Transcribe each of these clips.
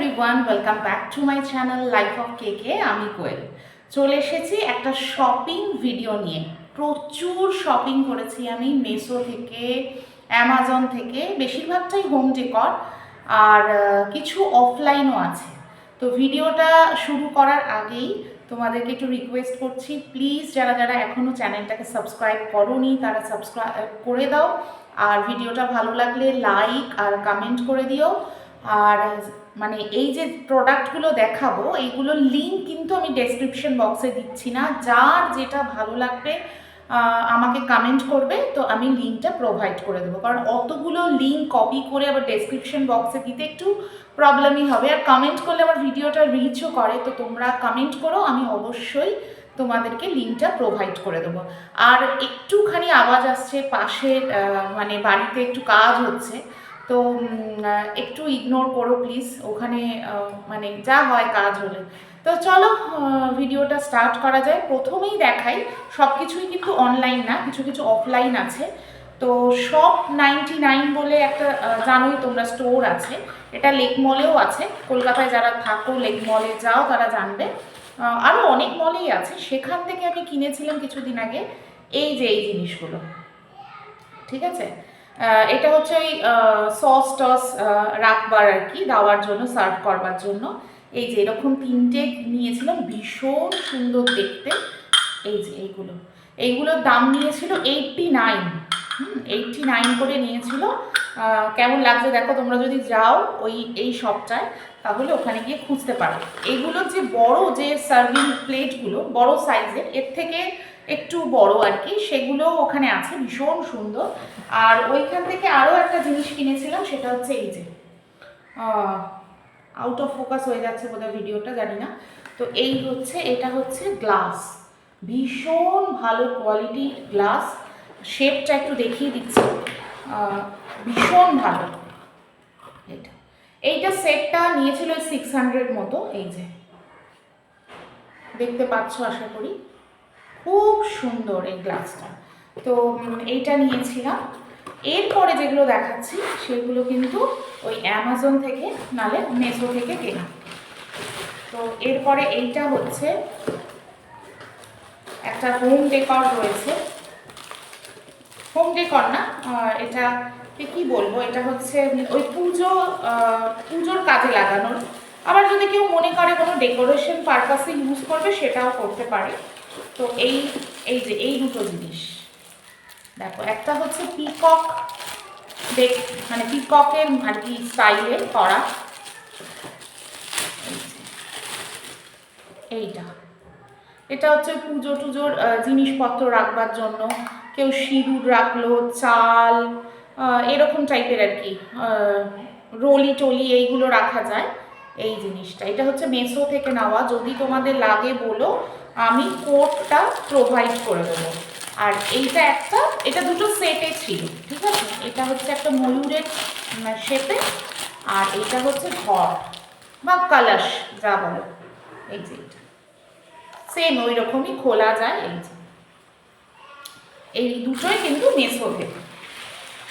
Everyone welcome back to my channel life of KK আমি কোয়েল। চলে এসেছি একটা শপিং ভিডিও নিয়ে। প্রচুর শপিং করেছি আমি মেসো থেকে অ্যামাজন থেকে, বেশিরভাগটাই হোম ডেকর আর কিছু অফলাইনও আছে। তো ভিডিওটা শুরু করার আগেই তোমাদেরকে একটু রিকোয়েস্ট করছি প্লিজ যারা যারা এখনও চ্যানেলটাকে সাবস্ক্রাইব করোনি, তারা সাবস্ক্রাইব করে দাও। আর ভিডিওটা ভালো লাগলে লাইক আর কমেন্ট করে দিও। আর মানে এই যে প্রোডাক্টগুলো দেখাবো এইগুলোর লিঙ্ক কিন্তু আমি ডেসক্রিপশন বক্সে দিচ্ছি না। যার যেটা ভালো লাগবে আমাকে কমেন্ট করবে, তো আমি লিঙ্কটা প্রোভাইড করে দেবো। কারণ অতগুলো লিঙ্ক কপি করে আবার ডেসক্রিপশন বক্সে দিতে একটু প্রবলেমই হবে। আর কমেন্ট করলে আমার ভিডিওটা রিচও করে, তো তোমরা কমেন্ট করো, আমি অবশ্যই তোমাদেরকে লিঙ্কটা প্রোভাইড করে দেবো। আর একটুখানি আওয়াজ আসছে, পাশের মানে বাড়িতে একটু কাজ হচ্ছে। তো একটু ইগনোর করো প্লিজ ওখানে মানে যা হয় কাজ হলে। তো চলো ভিডিওটা স্টার্ট করা যায়। প্রথমেই দেখাই সব কিছুই কিন্তু অনলাইন না, কিছু কিছু অফলাইন আছে। তো শপ নাইনটি নাইন বলে একটা জানোই তোমরা স্টোর আছে। এটা লেক মলেও আছে। কলকাতায় যারা থাকো লেক মলে যাও, তারা জানবে। আরও অনেক মলেই আছে। সেখান থেকে আমি কিনেছিলাম কিছুদিন আগে। এই যে, এই জিনিসগুলো। ঠিক আছে? এটা হচ্ছে ওই সস টস রাখবার আর কি, দেওয়ার জন্য সার্ভ করবার জন্য। এই যে এরকম তিনটে নিয়েছিলাম, ভীষণ সুন্দর দেখতে। এই যে এইগুলো। এইগুলোর দাম নিয়েছিল এইটটি নাইন এইটটি নাইন করে নিয়েছিল। কেমন লাগছে দেখো, তোমরা যদি যাও ওই, এই শপটায় তাহলে ওখানে গিয়ে খুঁজতে পারো। এইগুলো যে বড় যে সার্ভিং প্লেটগুলো বড় সাইজের এর থেকে একটু বড় আর কি, সেগুলো ওখানে আছে, ভীষণ সুন্দর। আর ওইখান থেকে আরও একটা জিনিস কিনেছিলাম, সেটা হচ্ছে এই যে আউট অফ ফোকাস হয়ে যাচ্ছে বোধহয় ভিডিওটা, জানি না। তো এই হচ্ছে, এটা হচ্ছে গ্লাস ভীষণ ভালো কোয়ালিটির গ্লাস শেপটা একটু দেখিয়ে দিচ্ছি। ভীষণ ভালো। এটা। এইটা সেটটা নিয়েছিল সিক্স হান্ড্রেড মতো, এই যে। দেখতে পাচ্ছ, আশা করি। খুব সুন্দর এই গ্লাসটা। তো এইটা নিয়েছিলাম। এরপরে যেগুলো দেখাচ্ছি, সেগুলো কিন্তু ওই অ্যামাজন থেকে নালে মেসো থেকে কেনা। তো, এরপরে এইটা হচ্ছে একটা হোম ডেকর রয়েছে। হোম ডেকর না এটা কি বলব? এটা হচ্ছে ওই পুজো পুজোর কাজে লাগানোর। আবার যদি কেউ মনে করে কোনো ডেকোরেশন পারপাসে ইউজ করবে, সেটাও করতে পারে। তো এই এই যে এই দুটো জিনিস। দেখো, একটা হচ্ছে পিকক দেখ মানে পিককের আর কি স্টাইলে করা। এইটা। এটা হচ্ছে পুজো টুজোর জিনিসপত্র রাখবার জন্য। কেউ সিঁদুর রাখল, চাল এরকম টাইপের আর কি রলি টলি এইগুলো রাখা যায়। এই জিনিসটা। এটা হচ্ছে মেসো থেকে নেওয়া। যদি তোমাদের লাগে বলো আমি কোডটা প্রোভাইড করে দেবো। আর এইটা একটা, এটা দুটো সেটে ছিল, ঠিক আছে? এটা হচ্ছে একটা ময়ূরের শেপে আর এটা হচ্ছে ঘর, বা কালাশ যা বলো। এই যে সেম ওই রকমই খোলা যায় এই যে। এই দুটোই কিন্তু মেসো থেকে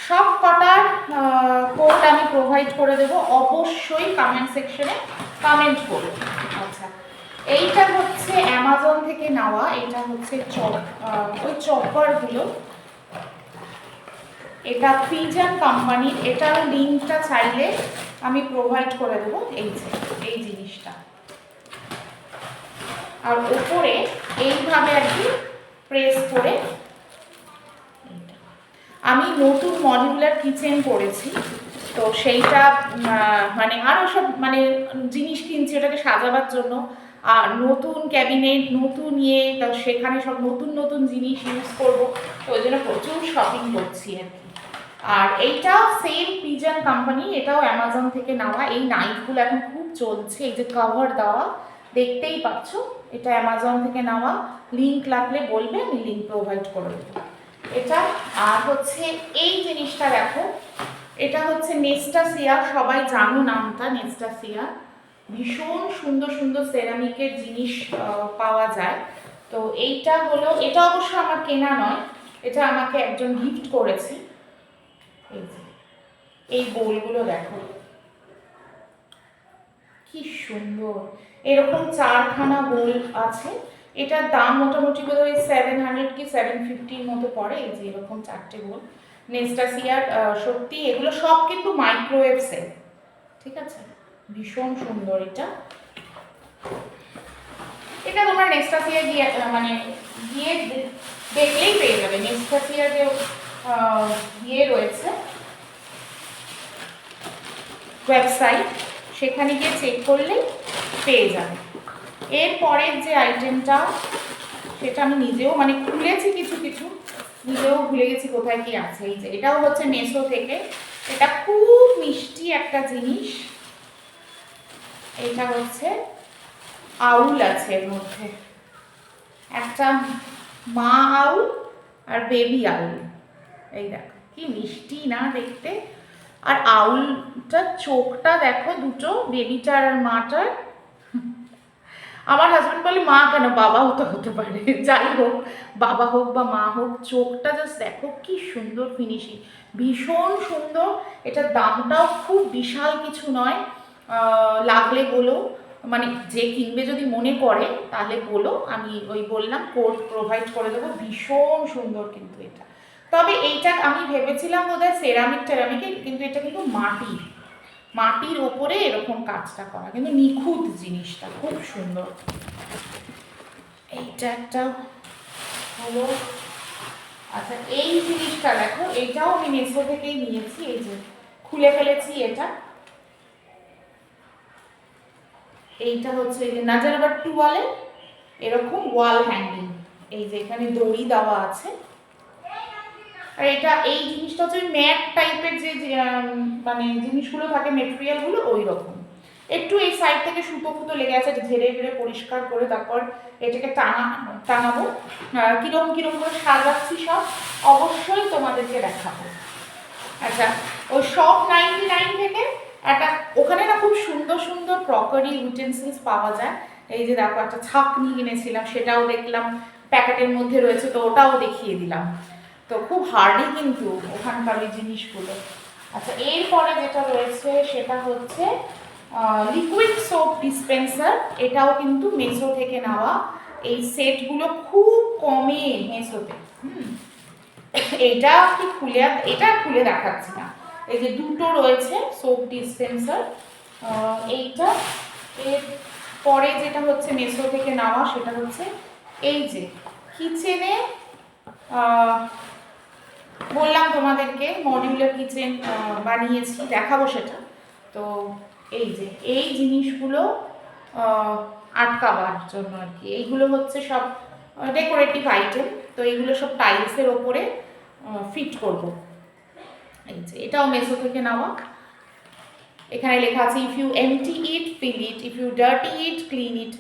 সব কটার কোড আমি প্রোভাইড করে দেবো। অবশ্যই কমেন্ট সেকশনে কমেন্ট করো। আচ্ছা। এইটা হচ্ছে অ্যামাজন থেকে নেওয়া এটা হচ্ছে চপ ওই চপারগুলো। এটা ফিজান কোম্পানির এটার লিঙ্কটা চাইলে আমি প্রোভাইড করে দেবো এই যে, এই জিনিসটা। আর উপরে এইভাবে আর কি প্রেস করে আমি নতুন মডিউলার কিচেন করেছি, তো সেইটা মানে আরও সব মানে জিনিস কিনছি, ওটাকে সাজাবার জন্য। নতুন ক্যাবিনেট, নতুন ইয়ে তা সেখানে সব নতুন নতুন জিনিস ইউজ করব। তো ওই জন্য প্রচুর শপিং করছি আর কি। আর এইটা সেম পিজন কোম্পানি এটাও অ্যামাজন থেকে নেওয়া। এই নাইফগুলো এখন খুব চলছে। এই যে কভার দেওয়া, দেখতেই পাচ্ছ, এটা অ্যামাজন থেকে নেওয়া। লিঙ্ক লাগলে বলবে, আমি লিঙ্ক প্রোভাইড করে দেবো। এটা, আর হচ্ছে এই জিনিসটা দেখো, এটা হচ্ছে নেস্টাসিয়া সবাই জানো নামটা নেস্টাসিয়া ভীষণ সুন্দর সুন্দর সেরামিকের জিনিস পাওয়া যায়। তো এইটা হলো, এটা অবশ্য আমার কেনা নয়, এটা আমাকে একজন গিফট করেছে। এই এই বোলগুলো দেখো। কি সুন্দর। এরকম চারখানা বোল আছে। এটার দাম মোটামুটি বোধ হয় সেভেন হান্ড্রেড কি সেভেন ফিফটির মতো পড়ে। এই যে এরকম চারটে গোল নেস্টাসিয়ার সত্যি এগুলো সব কিন্তু মাইক্রোওয়েভ সেল ঠিক আছে? ভীষণ সুন্দর এটা। এটা তোমরা নেক্সটাসিয়া গিয়ে মানে গিয়ে দেখলেই পেয়ে যাবে। নেক্সটাসিয়া যে ইয়ে রয়েছে ওয়েবসাইট সেখানে গিয়ে চেক করলেই পেয়ে যাবে। এরপরের যে আইটেমটা সেটা আমি নিজেও মানে খুলেছি কিছু কিছু, নিজেও ভুলে গেছি কোথায় কি আছে। এই যে, এটাও হচ্ছে মেসো থেকে। এটা খুব মিষ্টি একটা জিনিস। এটা হচ্ছে আউল আছে এর মধ্যে। একটা মা আউল আর বেবি আউল। এই দেখো, কি মিষ্টি না দেখতে। আর আউলটার চোখটা দেখো দুটো, বেবিটার আর মাটার। আমার হাজব্যান্ড বলে, মা কেন? বাবাও তো হতে পারে। যাই হোক, বাবা হোক বা মা হোক, চোখটা জাস্ট দেখো কি সুন্দর ফিনিশিং ভীষণ সুন্দর। এটার দামটাও খুব বিশাল কিছু নয়। লাগলে বলো মানে যে কিনবে যদি মনে করে, তাহলে বলো, আমি ওই বললাম কোড প্রোভাইড করে দেবো। ভীষণ সুন্দর কিন্তু এটা। তবে এইটা আমি ভেবেছিলাম বোধহয় সেরামিক টেরামিকে কিন্তু এটা কিন্তু মাটির মাটির ওপরে এরকম কাজটা করা, কিন্তু নিখুঁত জিনিসটা, খুব সুন্দর। এইটা একটা হলো আচ্ছা এই জিনিসটা দেখো, এটাও আমি মেসো থেকেই নিয়েছি, এই যে খুলে ফেলেছি এটা। এইটা হচ্ছে এই যে নাজার আবার টুয়ালে এরকম ওয়াল হ্যাঙ্গিং এই যে এখানে দড়ি দেওয়া আছে। আর এটা এই জিনিসটা হচ্ছে ম্যাট টাইপের যে মানে জিনিসগুলো থাকে মেটেরিয়ালগুলো ওই রকম একটু এই সাইড থেকে সুতো ফুতো লেগে আছে ঝেড়ে ঝেড়ে পরিষ্কার করে তারপর এটাকে টানা, টানাবো। আর কিরম কিরম করে সাজাচ্ছি সব, অবশ্যই তোমাদেরকে দেখাবো। আচ্ছা ওই সব নাইনটি নাইন থেকে একটা, ওখানে না খুব সুন্দর সুন্দর ক্রকারি ইউটেন্সিলস পাওয়া যায়। এই যে দেখো, একটা ছাকনি কিনেছিলাম, সেটাও দেখলাম, প্যাকেটের মধ্যে রয়েছে, তো ওটাও দেখিয়ে দিলাম। তো খুব হার্ডই কিন্তু ওখানকার ওই জিনিসগুলো। আচ্ছা এরপরে যেটা রয়েছে, সেটা হচ্ছে লিকুইড সোপ ডিসপেন্সার এটাও কিন্তু মেসো থেকে নেওয়া। এই সেটগুলো খুব কমে মেসোতে হুম এটা কি খুলে, এটা খুলে দেখাচ্ছি না। এই যে দুটো রয়েছে সোপ ডিসপেন্সার এইটা। এর পরে যেটা হচ্ছে মেসো থেকে নেওয়া, সেটা হচ্ছে এই যে কিচেনে বললাম তোমাদেরকে মডিউলার কিচেন বানিয়েছি, দেখাবো সেটা। তো এই যে, এই জিনিসগুলো আটকাবার জন্য আর কি। এইগুলো হচ্ছে সব ডেকোরেটিভ আইটেম তো এইগুলো সব টাইলসের ওপরে ফিট করব। এই যে, এটাও মেসো থেকে নেওয়া। এখানে লেখা আছে if you empty it fill it if you dirty it clean it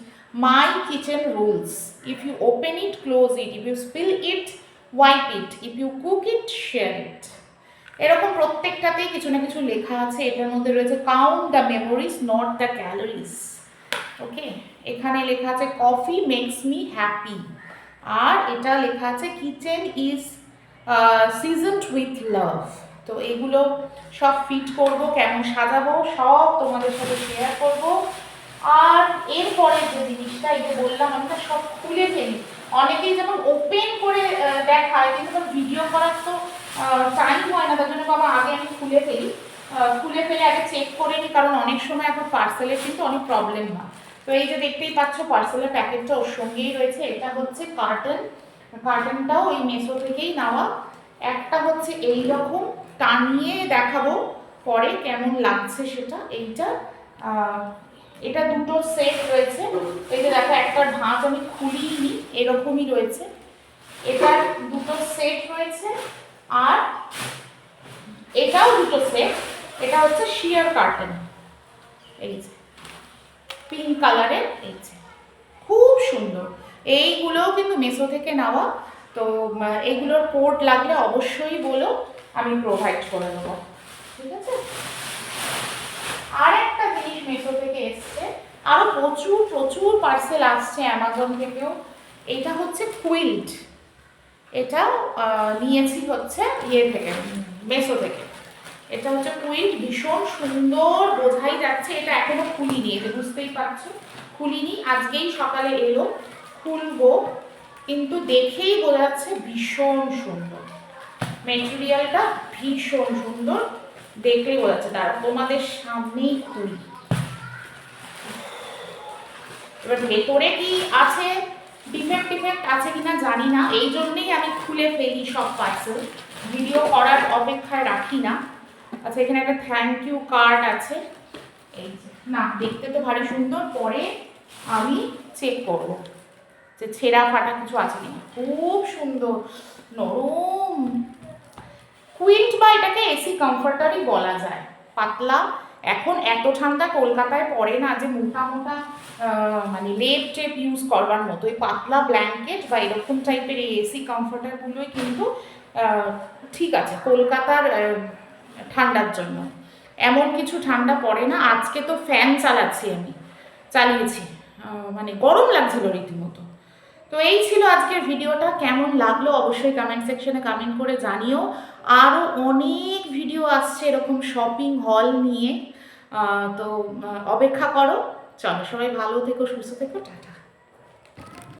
my kitchen rules if you open it close it if you spill it wipe it if you cook it share it এরকম প্রত্যেকটাতেই কিছু না কিছু লেখা আছে। এটার মধ্যে রয়েছে count the memories not the calories okay এখানে লেখা আছে কফি মেক্স মি হ্যাপি আর এটা লেখা আছে kitchen is seasoned with love তো এগুলো সব ফিট করব, কেমন সাজাবো, সব তোমাদের সাথে শেয়ার করব। আর এরপরে যে জিনিসটা, এই যে বললাম, আমি সব খুলে ফেলি। অনেকেই যেমন ওপেন করে দেখায়, কিন্তু ভিডিও করার তো টাইম হয় না, তার জন্য বাবা আগে আমি খুলে ফেলি। খুলে ফেলে আগে চেক করে নিই, কারণ অনেক সময় এখন পার্সেলের কিন্তু অনেক প্রবলেম হয়। তো এই যে দেখতেই পাচ্ছ পার্সেলের প্যাকেটটা ওর সঙ্গেই রয়েছে। এটা হচ্ছে কার্টন কার্টনটাও ওই মেসো থেকেই নেওয়া। একটা হচ্ছে এই রকম টানিয়ে দেখাবো পরে কেমন লাগছে সেটা। এইটা এটা দুটো সেট রয়েছে। এই যে দেখো, একটা ঢাঁচ আমি খুলিনি, এরকমই রয়েছে। এটার দুটো সেট রয়েছে আর এটাও দুটো সেট এটা হচ্ছে শিয়ার কার্টেন এই যে পিঙ্ক কালারের এই যে। খুব সুন্দর। এইগুলোও কিন্তু মেসো থেকে নেওয়া। তো এগুলোর কোড লাগলে অবশ্যই বলো। আমি প্রোভাইড করে দেবো ঠিক আছে? আর একটা জিনিস মেসো থেকে এসছে আরও প্রচুর প্রচুর পার্সেল আসছে অ্যামাজন থেকেও। এটা হচ্ছে কুইল্ট এটা নিয়েছি হচ্ছে ইয়ে থেকে মেসো থেকে। এটা হচ্ছে কুইল্ট ভীষণ সুন্দর, বোঝাই যাচ্ছে। এটা এখনও খুলিনি যে বুঝতেই পারছ? খুলিনি, আজকেই সকালে এলো। খুলবো, কিন্তু দেখেই বোঝা যাচ্ছে ভীষণ সুন্দর। মেটেরিয়ালটা ভীষণ সুন্দর। দেখলেই বোঝা যাচ্ছে দাঁড়া তোমাদের সামনেই খুলি এবার ভেতরে কি আছে? ডিফেক্ট ডিফেক্ট আছে কিনা জানি না, এই জন্যেই আমি খুলে ফেলি সব পার্সেল ভিডিও করার অপেক্ষায় রাখি না। আচ্ছা এখানে একটা থ্যাংক ইউ কার্ড আছে। এই না, দেখতে তো ভারী সুন্দর, পরে আমি চেক করব যে ছেঁড়া ফাটা কিছু আছে কিনা। খুব সুন্দর, নরম। কুইন্ট বা এটাকে এসি কমফর্টারই বলা যায়। পাতলা। এখন এত ঠান্ডা কলকাতায় পড়ে না যে মোটা মোটা মানে লেপ টেপ ইউজ করবার মতো। এই পাতলা ব্ল্যাঙ্কেট বা এরকম টাইপের এই এসি কমফর্টারগুলোই কিন্তু ঠিক আছে, কলকাতার ঠান্ডার জন্য। এমন কিছু ঠান্ডা পড়ে না। আজকে তো ফ্যান চালাচ্ছি আমি। চালিয়েছি। মানে গরম লাগছিল রীতিমতো। তো এই ছিল আজকের ভিডিওটা কেমন লাগল অবশ্যই কমেন্ট সেকশনে কমেন্ট করে জানিও। আরও অনেক ভিডিও আসছে এরকম শপিং হল নিয়ে। তো অপেক্ষা করো। চলো সবাই ভালো থেকো, সুস্থ থেকো, টাটা।